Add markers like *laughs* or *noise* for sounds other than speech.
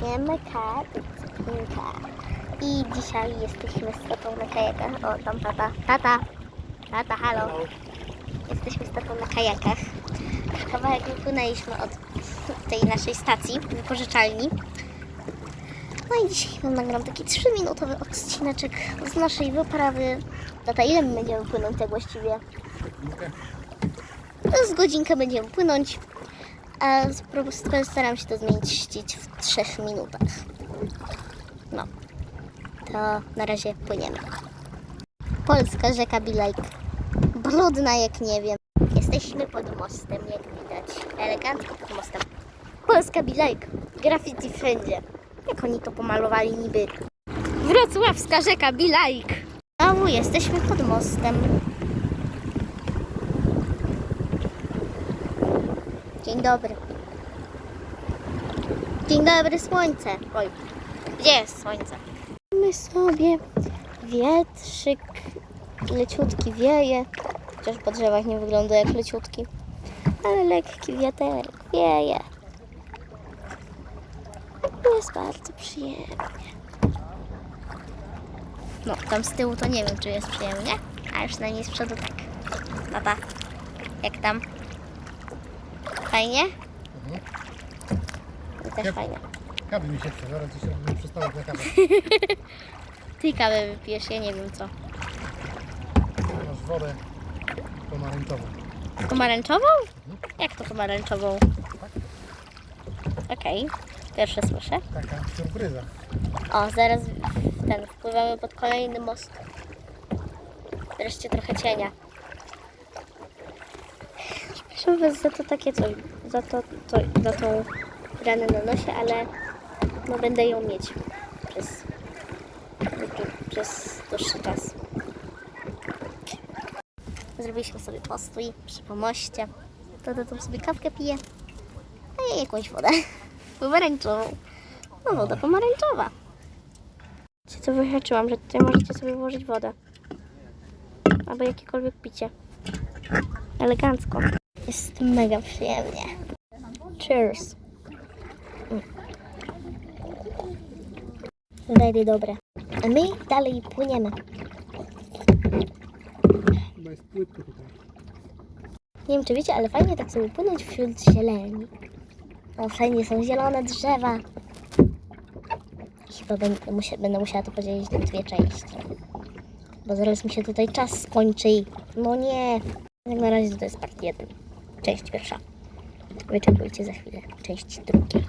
Siemka, Pinka. I dzisiaj jesteśmy z tatą na kajakach. O, tam tata. Tata. Tata, halo. Jesteśmy z tatą na kajakach. Kawałek wypłynęliśmy od tej naszej stacji, wypożyczalni. No i dzisiaj wam nagram taki 3-minutowy odcineczek z naszej wyprawy. Tata, ile my będziemy płynąć tak właściwie? No, z godzinkę będziemy płynąć, a prostu staram się to zmieścić w 3 minutach. No, to na razie płyniemy. Polska rzeka Bilajk. Brudna jak nie wiem. Jesteśmy pod mostem, jak widać. Elegancko pod mostem. Polska Bilajk. Graffiti wszędzie. Jak oni to pomalowali niby. Wrocławska rzeka Bilajk. Znowu jesteśmy pod mostem. Dzień dobry. Dzień dobry, słońce. Oj, gdzie jest słońce? My sobie wietrzyk leciutki wieje. Chociaż po drzewach nie wygląda jak leciutki. Ale lekki wiaterek wieje. Jest bardzo przyjemnie. No, tam z tyłu to nie wiem, czy jest przyjemnie, a już przynajmniej z przodu tak. Tata, jak tam? Fajnie? Mhm. I też Jak- fajnie. Kawy mi się chce, zaraz dzisiaj robimy przystanek na kawę. *laughs* Ty kawę wypijesz, ja nie wiem co. Masz wodę pomarańczową. Pomarańczową? Jak to pomarańczową? Okej, pierwsze słyszę. Taka surpryza. O, zaraz w ten, wpływamy pod kolejny most. Wreszcie trochę cienia. Was za to takie coś, za to, to za tą ranę na nosie, ale no będę ją mieć przez, przez dłuższy czas. Zrobiliśmy sobie postój przy pomoście. To, to sobie kawkę piję, a ja jakąś wodę *laughs* pomarańczową. No woda pomarańczowa. Ci co wyhaczyłam, że tutaj możecie sobie włożyć wodę. Albo jakiekolwiek picie. Elegancko. Jest mega przyjemnie. Cheers. Mm. Very dobre. A my dalej płyniemy. Chyba jest płytko tutaj. Nie wiem czy wiecie, ale fajnie tak sobie płynąć wśród zieleni. O, wszędzie są zielone drzewa. Chyba będę, musia, będę musiała to podzielić na dwie części. Bo zaraz mi się tutaj czas skończy. No nie. Jak na razie to jest part jeden. Część pierwsza. Wyczekujcie za chwilę części drugiej.